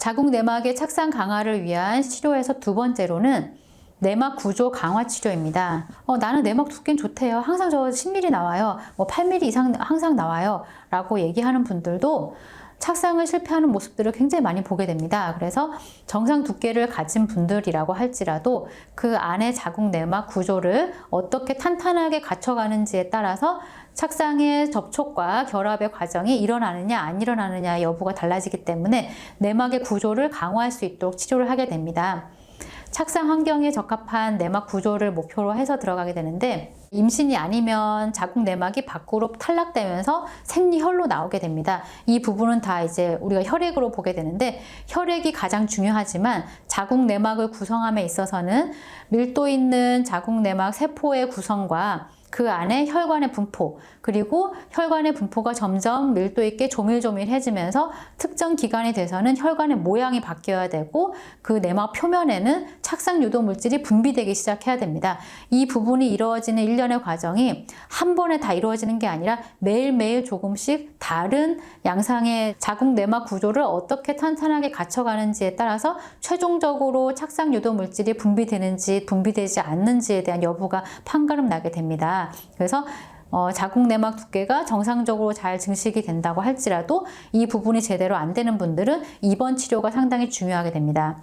자궁 내막의 착상 강화를 위한 치료에서 두 번째로는 내막 구조 강화 치료입니다. 어, 나는 내막 두께는 좋대요. 항상 저 10mm 나와요. 뭐 8mm 이상 항상 나와요. 라고 얘기하는 분들도 착상을 실패하는 모습들을 굉장히 많이 보게 됩니다. 그래서 정상 두께를 가진 분들이라고 할지라도 그 안에 자궁 내막 구조를 어떻게 탄탄하게 갖춰가는지에 따라서 착상의 접촉과 결합의 과정이 일어나느냐 안 일어나느냐 여부가 달라지기 때문에 내막의 구조를 강화할 수 있도록 치료를 하게 됩니다. 착상 환경에 적합한 내막 구조를 목표로 해서 들어가게 되는데 임신이 아니면 자궁 내막이 밖으로 탈락되면서 생리혈로 나오게 됩니다. 이 부분은 다 이제 우리가 혈액으로 보게 되는데 혈액이 가장 중요하지만 자궁 내막을 구성함에 있어서는 밀도 있는 자궁 내막 세포의 구성과 그 안에 혈관의 분포 그리고 혈관의 분포가 점점 밀도 있게 조밀조밀해지면서 특정 기간이 돼서는 혈관의 모양이 바뀌어야 되고 그 내막 표면에는 착상 유도 물질이 분비되기 시작해야 됩니다. 이 부분이 이루어지는 일련의 과정이 한 번에 다 이루어지는 게 아니라 매일매일 조금씩 다른 양상의 자궁 내막 구조를 어떻게 탄탄하게 갖춰가는지에 따라서 최종적으로 착상 유도 물질이 분비되는지 분비되지 않는지에 대한 여부가 판가름 나게 됩니다. 그래서 어, 자궁 내막 두께가 정상적으로 잘 증식이 된다고 할지라도 이 부분이 제대로 안 되는 분들은 입원 치료가 상당히 중요하게 됩니다.